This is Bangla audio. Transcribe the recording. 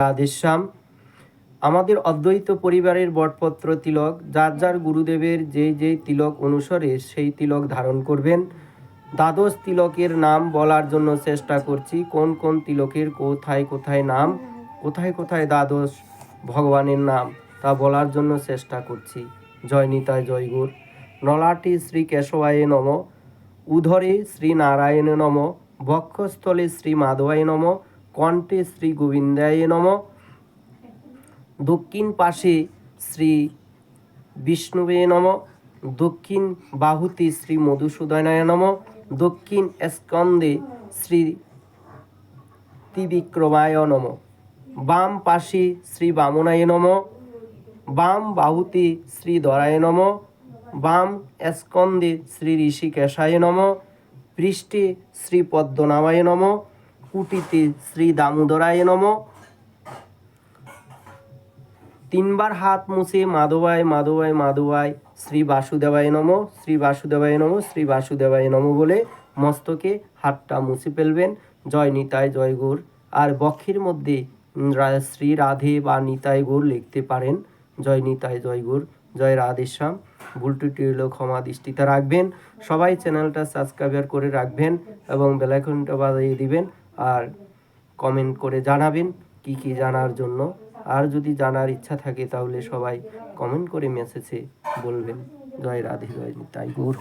রাধেশ্যাম আমাদের অদ্বৈত পরিবারের বটপত্র তিলক, যার যার গুরুদেবের যেই যেই তিলক অনুসারে সেই তিলক ধারণ করবেন। দ্বাদশ তিলকের নাম বলার জন্য চেষ্টা করছি, কোন কোন তিলকের কোথায় কোথায় নাম, কোথায় কোথায় দ্বাদশ ভগবানের নাম, তা বলার জন্য চেষ্টা করছি। জয় নিতায় নলাটি শ্রী কেশবায় নম। উধরে শ্রী নারায়ণ নম। বক্ষস্থলে শ্রী মাধবায় নম। কণ্ঠে শ্রী গোবিন্দায় নম। দক্ষিণ পাশে শ্রী বিষ্ণুবে নম। দক্ষিণ বাহুতে শ্রী মধুসূদনায় নম। দক্ষিণ স্কন্দে শ্রী ত্রিবিক্রমায় নম। বাম পাশে শ্রী বামনায় নম। বাম বাহুতে শ্রী দরায় নম। বাম স্কন্দে শ্রী ঋষিকেশায় নম। পৃষ্ঠে শ্রী পদ্মনাভায় নম। কুটিতে শ্রী দামোদরায় নম। তিনবার হাত মুছে মাধবায় মাধবায় মাধবায় শ্রী বাসুদেবায় নম। শ্রী বাসুদেবায় নম, শ্রী বাসুদেবায় নম বলে মস্তকে হাতটা মুছে ফেলবেন। জয় নিতায় জয় গৌর। আর বক্ষের মধ্যে শ্রী রাধে বা নিতাই গৌর লিখতে পারেন। জয় নিতাই জয় গৌর। জয় রাধেশ্যাম ভুল ত্রুটি হলেও ক্ষমা দৃষ্টিতে রাখবেন। সবাই চ্যানেলটা সাবস্ক্রাইবার করে রাখবেন এবং বেলাইকনটা বাজিয়ে দিবেন। আর কমেন্ট করে জানাবেন কি কি জানার জন্য। আর যদি জানার ইচ্ছা থাকে তাহলে সবাই কমেন্ট করে মেসেজে বলবেন। জয় রাধে, জয় তাই গৌর।